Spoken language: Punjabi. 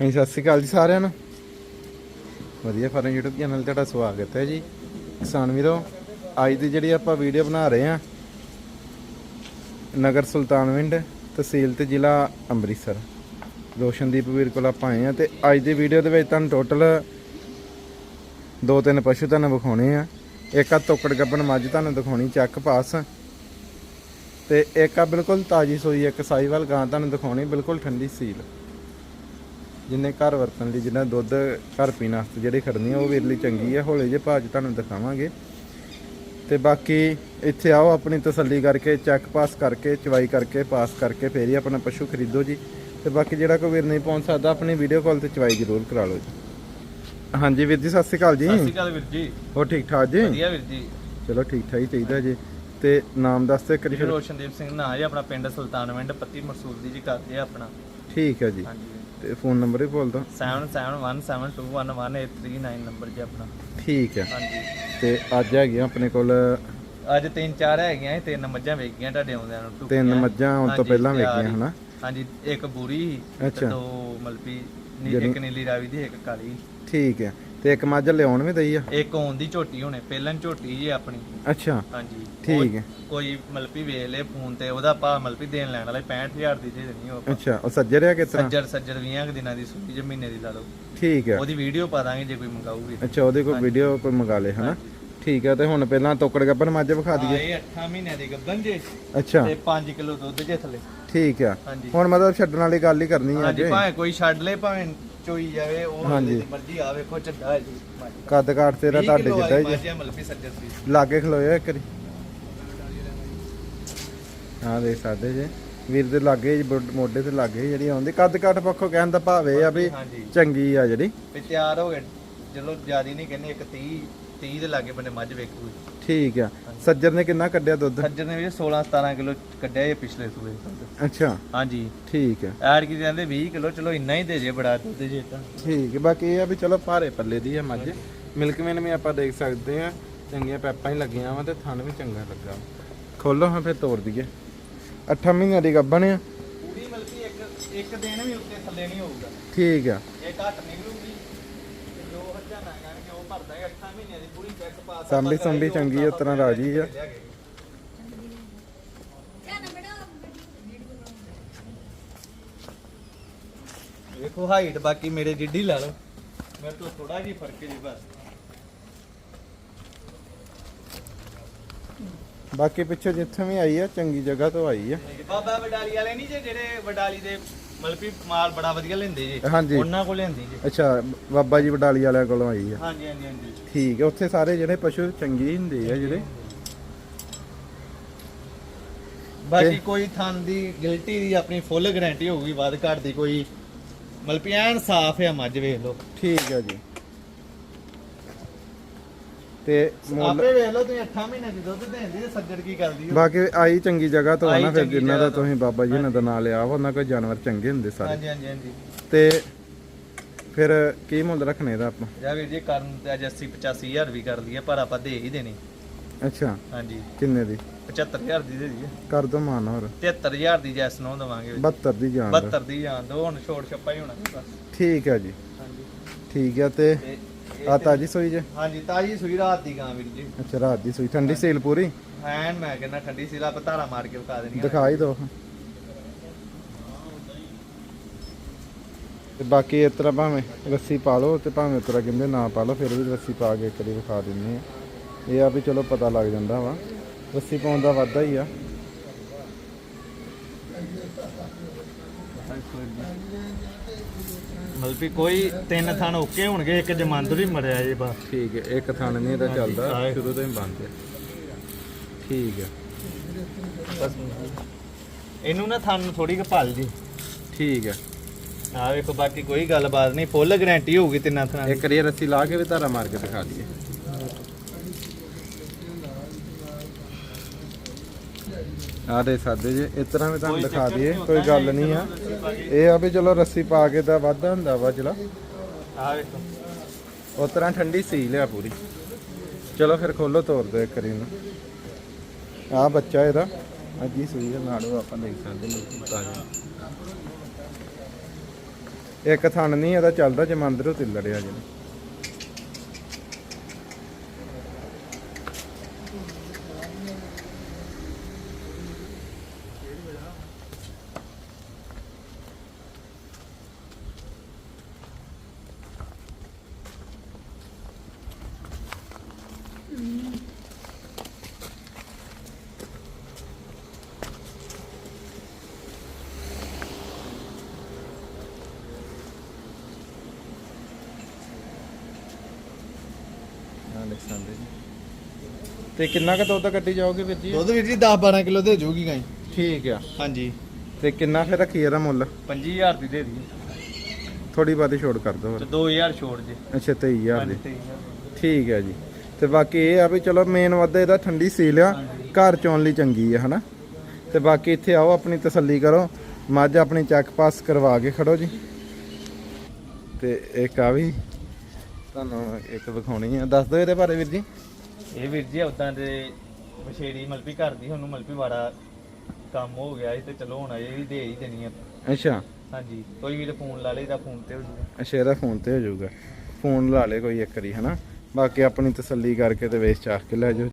ਹਾਂਜੀ, ਸਤਿ ਸ਼੍ਰੀ ਅਕਾਲ ਜੀ ਸਾਰਿਆਂ ਨੂੰ। ਵਧੀਆ ਫਾਰਮ YouTube ਚੈਨਲ ਤੁਹਾਡਾ ਸਵਾਗਤ ਹੈ ਜੀ। ਕਿਸਾਨ ਵੀਰੋ, ਅੱਜ ਦੀ ਜਿਹੜੀ ਆਪਾਂ ਵੀਡੀਓ ਬਣਾ ਰਹੇ ਹਾਂ, ਨਗਰ ਸੁਲਤਾਨਵਿੰਡ ਤਹਿਸੀਲ ਤੇ ਜ਼ਿਲ੍ਹਾ ਅੰਮ੍ਰਿਤਸਰ। ਰੋਸ਼ਨਦੀਪ ਵੀਰ ਕੋਲ ਆਪਾਂ ਆਏ ਆ ਤੇ ਅੱਜ ਦੀ ਵੀਡੀਓ ਦੇ ਵਿੱਚ ਤੁਹਾਨੂੰ ਟੋਟਲ ਦੋ ਤਿੰਨ ਪਸ਼ੂ ਤੁਹਾਨੂੰ ਵਿਖਾਉਣੇ ਆ। ਇੱਕ ਆ ਤੋਕੜ ਗੱਬਣ ਮੱਝ ਤੁਹਾਨੂੰ ਦਿਖਾਉਣੀ, ਚੱਕ ਪਾਸ। ਤੇ ਇੱਕ ਆ ਬਿਲਕੁਲ ਤਾਜੀ ਸੋਈ, ਇੱਕ ਸਾਈਵਾਲ ਗਾਂ ਤੁਹਾਨੂੰ ਦਿਖਾਉਣੀ, ਬਿਲਕੁਲ ਠੰਡੀ ਸੀਲ। ਜਿੰਨੇ ਘਰ ਵਰਤਣ ਲਈ ਜਿੰਨਾ ਦੁੱਧ ਘਰ ਪੀਣ ਵਾਸਤੇ ਜਿਹੜੀ ਖੜਨੀ ਆ ਉਹ ਵੀਰ ਲਈ ਚੰਗੀ ਆ। ਹੌਲੇ ਜੇ ਭਾਅ 'ਚ ਤੁਹਾਨੂੰ ਦਿਖਾਵਾਂਗੇ। ਤੇ ਬਾਕੀ ਇੱਥੇ ਆਓ ਆਪਣੀ ਤਸੱਲੀ ਕਰਕੇ ਚੈੱਕ ਪਾਸ ਕਰਕੇ ਚਵਾਈ ਕਰਕੇ ਪਾਸ ਕਰਕੇ ਫੇਰ ਹੀ ਆਪਣਾ ਪਸ਼ੂ ਖਰੀਦੋ ਜੀ। ਤੇ ਬਾਕੀ ਜਿਹੜਾ ਕੋਈ ਵੀਰ ਨਹੀਂ ਪਹੁੰਚ ਸਕਦਾ ਆਪਣੀ ਵੀਡੀਓ ਕਾਲ ਤੇ ਚਵਾਈ ਜ਼ਰੂਰ ਕਰਾ ਲਓ ਜੀ। ਹਾਂਜੀ ਵੀਰ ਜੀ ਸਤਿ ਸ਼੍ਰੀ ਅਕਾਲ ਜੀ। ਸਤਿ ਸ਼੍ਰੀ ਅਕਾਲ ਵੀਰ ਜੀ। ਹੋਰ ਠੀਕ ਠਾਕ ਜੀ? ਵਧੀਆ ਵੀਰ ਜੀ। ਚਲੋ ਠੀਕ ਠਾਕ ਹੀ ਚਾਹੀਦਾ ਜੀ। ਤੇ ਨਾਮ ਦੱਸ ਤੇ ਕਰੀ ਜੀ ਰੋਸ਼ਨਦੀਪ ਸਿੰਘ ਨਾਂ ਹੈ ਆਪਣਾ ਪਿੰਡ ਸੁਲਤਾਨਵਿੰਡ ਪੱਤੀ ਮਰਸੂਲ ਦੀ ਜੀ ਕਰਦੇ ਆ ਆਪਣਾ। ਠੀਕ ਹੈ ਜੀ। ਹਾਂਜੀ। ਤੇ ਫੋਨ ਨੰਬਰ ਵੀ ਬੋਲ ਦੋ। 7717211839 ਨੰਬਰ ਜੀ ਆਪਣਾ। ਠੀਕ ਹੈ। ਹਾਂਜੀ। ਤੇ ਅੱਜ ਹੈਗੇ ਆ ਆਪਣੇ ਕੋਲ ਅੱਜ ਤਿੰਨ ਚਾਰ ਹੈਗੀਆਂ ਸੀ, ਤਿੰਨ ਮੱਝਾਂ ਵੇਚੀਆਂ ਤੁਹਾਡੇ ਆਉਂਦਿਆਂ ਨੂੰ ਟੁੱਕੀਆਂ। ਤਿੰਨ ਮੱਝਾਂ ਆਉਣ ਤੋਂ ਹਾਂਜੀ, ਪਹਿਲਾਂ ਤਿਆਰ। ਵੇਚੀਆਂ ਹੀ। ਹਨਾ? ਹਾਂਜੀ ਇੱਕ ਬੂਰੀ ਸੀ, ਤੇ ਅੱਛਾ। ਦੋ ਮਲਪੀ ਨੀ ਇੱਕ ਨੀਲੀ ਰਾਵੀ ਦੀ ਇੱਕ ਕਾਲੀ। ਠੀਕ ਹੈ। ਤੇ ਇੱਕ ਮੱਝ ਲਿਆਉਣ ਵੀ ਦਈ ਆ? ਇੱਕ ਆਉਣ ਦੀ ਝੋਟੀ ਹੋਣੇ ਪਹਿਲਾਂ ਝੋਟੀ ਜੀ ਆਪਣੀ। ਅੱਛਾ ਹਾਂਜੀ। ਠੀਕ ਹੈ। ਕੋਈ ਮਲਪੀ ਵੇਚ ਲੇ ਫੋਨ ਤੇ ਉਹਦਾ ਭਾ ਮਲਪੀ ਦੇਣ ਲੈਣ ਵਾਲੇ 65000 ਦੀ ਦੇ ਦੇਣੀ ਉਹ। ਅੱਛਾ ਉਹ ਸੱਜਰਿਆ ਕਿਸ ਤਰ੍ਹਾਂ? ਸੱਜਰ ਸੱਜਰ 20 ਕੁ ਦਿਨਾਂ ਦੀ ਸੂਈ ਜੇ ਮਹੀਨੇ ਦੀ ਲਾ ਲਓ। ਠੀਕ ਹੈ। ਉਹਦੀ ਵੀਡੀਓ ਪਾ ਦਾਂਗੇ ਜੇ ਕੋਈ ਮੰਗਾਊਗੀ। ਅੱਛਾ ਉਹਦੇ ਕੋਲ ਵੀਡੀਓ ਕੋਈ ਮੰਗਾ ਲੇ ਹਨਾ? ਠੀਕ ਹੈ ਤੇ ਹੁਣ ਪਹਿਲਾਂ ਤੋਕੜ ਗੱਬਨ ਮੱਝ ਵਿਖਾ ਦਈਏ। ਇਹ 8 ਮਹੀਨਿਆਂ ਦੀ ਗੱਬਨ ਜੇ। ਅੱਛਾ। ਤੇ 5 ਕਿਲੋ ਦੁੱਧ ਜੇ ਥੱਲੇ। ਠੀਕ ਆ। ਹੁਣ ਮਤਲਬ ਛੱਡਣ ਵਾਲੀ ਗੱਲ ਹੀ ਕਰਨੀ ਆ ਅੱਜ ਭਾਵੇਂ ਕੋਈ ਛੱਡ ਲੇ ਭਾਵੇਂ ਚੋਈ ਜਾਵੇ ਉਹ ਹਾਂਜੀ। ਮਰਜ਼ੀ ਆ ਵੇਖੋ ਹੈ ਜੀ। ਕੱਦ ਕਾਠ ਤੇਰਾ ਤੁਹਾਡੇ ਜਿੱਦਾਂ ਹੀ ਮਲਪੀ ਸੀ। ਲਾਗੇ ਖਲੋਇਓ ਇੱਕ ਵਾਰੀ। ਹਾਂ ਦੇ ਸਾਡੇ ਜੇ। ਵੀਰ ਦੇ ਲਾਗੇ ਜੀ ਮੋਢੇ ਤੇ ਲਾਗੇ ਜਿਹੜੀ ਆਉਂਦੀ। ਕੱਦ ਕਾਠ ਪੱਖੋਂ ਕਹਿਣ ਦਾ ਭਾਵੇਂ ਆ ਵੀ ਹਾਂਜੀ ਚੰਗੀ ਆ ਜਿਹੜੀ। ਤੇ ਤਿਆਰ ਹੋ ਗਏ। ਚਲੋ ਜਿਆਦੀ ਨਹੀਂ ਕਹਿੰਦੇ ਇੱਕ 30 30 ਦੇ ਲਾਗੇ ਬੰਨੇ ਮੱਝ ਵੇਖੂ ਠੀਕ ਆ। ਸੱਜਰ ਨੇ ਕਿੰਨਾ ਕੱਢਿਆ ਦੁੱਧ? ਸੱਜਰ ਨੇ ਵੀ 16 17 ਕਿਲੋ ਕੱਢਿਆ ਇਹ ਪਿਛਲੇ ਸੂਏ ਅੱਛਾ। ਹਾਂਜੀ। ਠੀਕ ਆ। ਐਡ ਕੀ ਕਹਿੰਦੇ 20 ਕਿਲੋ ਚਲੋ ਇੰਨਾ ਹੀ ਦੇ ਜੇ ਬੜਾ ਦੁੱਧ ਜੇ ਤਾਂ। ਠੀਕ ਹੈ ਬਾਕੀ ਇਹ ਆ ਵੀ ਚਲੋ ਭਾਰੇ ਪੱਲੇ ਦੀ ਆ ਮੱਝ। ਮਿਲਕਮੈਨ ਵੀ ਆਪਾਂ ਦੇਖ ਸਕਦੇ ਆ। ਚੰਗੀਆਂ ਪੈਪਾਂ ਹੀ ਲੱਗੀਆਂ ਵਾ ਤੇ ਥਣ ਵੀ ਚੰਗਾ ਲੱਗਾ। ਖੋਲੋ ਹਾਂ ਫਿਰ ਤੋੜ ਦਈਏ। 8 ਮਹੀਨਿਆਂ ਦੀ ਗੱਭਣ ਆ। ਪੂਰੀ ਮਲਕੀ ਇੱਕ ਇੱਕ ਦਿਨ ਵੀ ਉੱਤੇ ਥੱਲੇ ਨਹੀਂ ਹੋਊਗਾ। ਠੀਕ ਆ। ਇਹ ਘੱਟ ਨਿਕਲੂਗੀ। ਤੇ ਜੋ ਹੱਜਾਂ ਨਾ ਕਹਿਣਗੇ ਉਹ ਭਰ ਦਾਂਗੇ 8 ਮਹੀਨਿਆਂ ਦੀ ਪੂਰੀ ਚੈੱਕ ਪਾਸ ਸੰਭੀ ਸੰਭੀ ਚੰਗੀ ਉਸ ਤਰ੍ਹਾਂ ਰਾਜੀ ਆ। ਵੇਖੋ ਹਾਈਟ ਬਾਕੀ ਮੇਰੇ ਜਿੱਡੀ ਲਾ ਲਓ। ਮੇਰੇ ਤੋਂ ਥੋੜਾ ਜਿਹਾ ਫ਼ਰਕ ਜੀ ਬਸ। ਬਾਕੀ ਪਿੱਛੇ ਜਿੱਥੇ ਵੀ ਆਈ ਆ ਚੰਗੀ ਜਗ੍ਹਾ ਤੋਂ ਆਈ ਆ। ਬਾਬਾ ਵਡਾਲੀ ਵਾਲੇ ਨਹੀਂ ਜਿਹੜੇ ਵਡਾਲੀ ਦੇ ਮਲਪੀ ਮਾਲ ਬੜਾ ਵਧੀਆ ਲੈਂਦੇ ਜੀ। ਹਾਂਜੀ। ਉਹਨਾਂ ਕੋਲ ਲੈਂਦੀ ਜੀ। ਅੱਛਾ ਬਾਬਾ ਜੀ ਵਡਾਲੀ ਵਾਲਿਆਂ ਕੋਲੋਂ ਆਈ ਆ। ਹਾਂਜੀ ਹਾਂਜੀ ਹਾਂਜੀ। ਠੀਕ ਹੈ ਉੱਥੇ ਸਾਰੇ ਜਿਹੜੇ ਪਸ਼ੂ ਚੰਗੇ ਹੀ ਹੁੰਦੇ ਆ ਜਿਹੜੇ। ਬਾਕੀ ਕੋਈ ਥਣ ਦੀ ਗਿਲਟੀ ਦੀ ਆਪਣੀ ਫੁੱਲ ਗਾਰੰਟੀ ਹੋਊਗੀ ਵੱਧ ਘੱਟ ਦੀ ਕੋਈ ਮਲਪੀ ਐਨ ਸਾਫ਼ ਆ ਮੱਝ ਵੇਖ ਲਓ। ਠੀਕ ਹੈ ਜੀ। ਤੇ ਮੁੱਲ ਆਪੇ ਵੇਖ ਲਓ ਤੁਸੀਂ 8 ਮਹੀਨੇ ਦੀ ਦੁੱਧ ਦੇਂਦੀ ਤੇ ਸੱਜੜ ਕੀ ਕਰਦੀ ਹੋ ਬਾਕੀ ਆਈ ਚੰਗੀ ਜਗ੍ਹਾ ਤੋਂ ਆ ਨਾ ਫਿਰ ਚੰਗੀ ਜਿਨ੍ਹਾਂ ਦਾ ਜਗ੍ਹਾ ਤੁਸੀਂ ਬਾਬਾ ਜੀ ਨੇ ਦਾ ਨਾਂ ਲਿਆ ਵਾ ਉਹਨਾਂ ਕੋਈ ਜਾਨਵਰ ਚੰਗੇ ਹੁੰਦੇ ਸਾਰੇ। ਹਾਂਜੀ ਹਾਂਜੀ ਹਾਂਜੀ। ਤੇ ਫਿਰ ਕੀ ਮੁੱਲ ਰੱਖਣੇ ਇਹਦਾ ਆਪਾਂ? ਜਾ ਵੀਰ ਜੀ ਕਰਨ ਤੇ ਅੱਜ 80 85000 ਵੀ ਕਰ ਲਈਏ ਪਰ ਆਪਾਂ ਦੇ ਹੀ ਦੇਣੀ। ਅੱਛਾ। ਹਾਂਜੀ। ਕਿੰਨੇ ਦੀ? 75000 ਦੀ ਦੇ ਦਈਏ। ਕਰ ਦੋ ਮਾਨ ਹੋਰ। 73000 ਦੀ ਜੈਸ ਨੂੰ ਦਵਾਂਗੇ 72 ਦੀ ਜਾਨ ਦਿਓ। 72 ਦੀ ਜਾਣ ਦੋ ਹੁਣ ਛੋੜ ਛੱਪਾ ਹੀ ਹੋਣਾ ਜੀ ਬਸ। ਠੀਕ ਹੈ ਜੀ। ਹਾਂਜੀ। ਠੀਕ ਹੈ ਤੇ ਤੇ ਆ ਤਾਜੀ ਸੋਈ ਜੇ? ਹਾਂਜੀ ਤਾਜੀ ਸੂਈ ਰਾਤ ਦੀ ਗਾਂ ਵੀਰ ਜੀ। ਅੱਛਾ ਰਾਤ ਦੀ ਸੋਈ। ਠੰਡੀ ਸੇਲ ਪੂਰੀ? ਐਨ ਮੈਂ ਕਹਿੰਦਾ ਠੰਡੀ ਸੀ ਲਾ ਧਾਰਾ ਮਾਰ ਕੇ ਵਿਖਾ ਦੇਣੀ ਦਿਖਾ ਹੀ ਦੋ। ਤੇ ਬਾਕੀ ਇਸ ਤਰ੍ਹਾਂ ਭਾਵੇਂ ਰੱਸੀ ਪਾ ਲਓ ਤੇ ਭਾਵੇਂ ਤਰ੍ਹਾਂ ਕਹਿੰਦੇ ਨਾ ਪਾ ਲਓ ਫਿਰ ਵੀ ਰੱਸੀ ਪਾ ਕੇ ਇੱਕ ਵਾਰੀ ਵਿਖਾ ਦਿੰਦੇ ਆ। ਇਹ ਆ ਵੀ ਚਲੋ ਪਤਾ ਲੱਗ ਜਾਂਦਾ ਵਾ। ਰੱਸੀ ਪਾਉਣ ਦਾ ਵਾਧਾ ਹੀ ਆ। ਮਲਪੀ ਕੋਈ ਤਿੰਨ ਥਣ ਓਕੇ ਹੋਣਗੇ ਇੱਕ ਜਮੰਦਰ ਹੀ ਮਰਿਆ ਜੇ ਬਸ। ਠੀਕ ਹੈ ਇੱਕ ਥਣ ਨਹੀਂ ਇਹਦਾ ਚੱਲਦਾ। ਸ਼ੁਰੂ ਤੋਂ ਹੀ ਬੰਦ ਹੈ। ਠੀਕ ਹੈ। ਬਸ। ਇਹਨੂੰ ਨਾ ਥਣ ਥੋੜੀ ਕੁ ਭਲ ਜੀ। ਠੀਕ ਹੈ। ਆ ਵੇਖੋ ਬਾਕੀ ਕੋਈ ਗੱਲਬਾਤ ਨਹੀਂ ਫੁੱਲ ਗਾਰੰਟੀ ਹੋਊਗੀ ਤਿੰਨਾਂ ਥਣਾਂ ਦੀ। ਇੱਕ ਇਹ ਰੱਸੀ ਲਾ ਕੇ ਵੀ ਧਾਰਾ ਮਾਰ ਕੇ ਦਿਖਾ ਦਈਏ। ਆ ਦੇ ਸਾਦੇ ਜੇ ਇਸ ਤਰ੍ਹਾਂ ਵੀ ਤੁਹਾਨੂੰ ਦਿਖਾ ਦਈਏ ਕੋਈ ਗੱਲ ਨਹੀਂ ਆ। ਇਹ ਆ ਵੀ ਚਲੋ ਰੱਸੀ ਪਾ ਕੇ ਦਾ ਵਾਧਾ ਹੁੰਦਾ ਵਾ ਚਲੋ। ਆ ਵੇਖੋ। ਉਸ ਤਰ੍ਹਾਂ ਠੰਡੀ ਸੀ ਲਿਆ ਪੂਰੀ। ਚਲੋ ਫਿਰ ਖੋਲੋ ਤੋਰ ਦੋ ਇੱਕ ਵਾਰੀ ਨੂੰ ਆ ਬੱਚਾ ਇਹਦਾ। ਅੱਜ ਹੀ ਸੂਈ ਦਾ ਨਾੜੋ ਆਪਾਂ ਦੇਖ ਸਕਦੇ ਹਾਂ ਤਾਜ਼ਾ ਇੱਕ ਥਣ ਨਹੀਂ ਇਹਦਾ ਚੱਲਦਾ ਜਮੰਦਰੋਂ ਤੇ ਲੜਿਆ ਅਲੈਕਸਾਂਡਰ ਜੀ। ਤੇ ਕਿੰਨਾ ਕੁ ਦੁੱਧ ਕੱਢੀ ਜਾਓਗੇ ਵੀਰ ਜੀ? ਦੁੱਧ ਵੀਰ ਜੀ 10 12 ਕਿਲੋ ਦੇ ਜਾਊਗੀ ਗਾਈ। ਠੀਕ ਆ। ਹਾਂਜੀ। ਤੇ ਕਿੰਨਾ ਫਿਰ ਰੱਖੀ ਇਹਦਾ ਮੁੱਲ? 25000 ਦੀ ਦੇ ਦੀ ਥੋੜੀ ਬਾਤੀ ਛੋੜ ਕਰ ਦੋ ਤੇ 2000 ਛੋੜ ਜੇ। ਅੱਛਾ 23000 ਦੀ। 23000 ਠੀਕ ਹੈ ਜੀ। ਤੇ ਬਾਕੀ ਇਹ ਆ ਵੀ ਚਲੋ ਮੇਨ ਵਾਦਾ ਇਹਦਾ ਠੰਡੀ ਸੀਲ ਆ। ਘਰ ਚੋਣ ਲਈ ਚੰਗੀ ਆ ਹਨਾ? ਤੇ ਬਾਕੀ ਇੱਥੇ ਆਓ ਆਪਣੀ ਤਸੱਲੀ ਕਰੋ। ਮੱਝ ਆਪਣੀ ਚੈੱਕ ਪਾਸ ਕਰਵਾ ਕੇ ਖੜੋ ਜੀ। ਤੇ ਇੱਕ ਆ ਵੀ ਤੁਹਾਨੂੰ ਇੱਕ ਵਿਖਾਉਣੀ ਆ। ਦੱਸ ਦਿਓ ਇਹਦੇ ਬਾਰੇ ਵੀਰ ਜੀ। ਇਹ ਵੀਰ ਜੀ ਉਦਾਂ ਦੇ ਮਸ਼ੇਰੀ ਮਲਪੀ ਘਰ ਦੀ ਉਹਨੂੰ ਮਲਪੀ ਵਾੜਾ ਕੰਮ ਹੋ ਗਿਆ ਸੀ ਤੇ ਚਲੋ ਹੁਣ ਇਹ ਵੀ ਦੇ ਹੀ ਦੇਣੀ ਆ। ਅੱਛਾ। ਹਾਂਜੀ ਕੋਈ ਵੀ ਫੋਨ ਲਾ ਲੇਦਾ ਫੋਨ ਤੇ ਹੋ ਜੂਗਾ। ਅੱਛਾ ਇਹਦਾ ਫੋਨ ਤੇ ਹੋ ਜਾਊਗਾ ਫੋਨ ਲਾ ਲੇ ਕੋਈ ਇੱਕ ਵਾਰੀ ਹਨਾ? ਬਾਕੀ ਆਪਣੀ ਤਸੱਲੀ ਕਰਕੇ ਤੇ ਵੇਚ ਚਾਰ ਕੇ ਲੈ ਜਾਓ।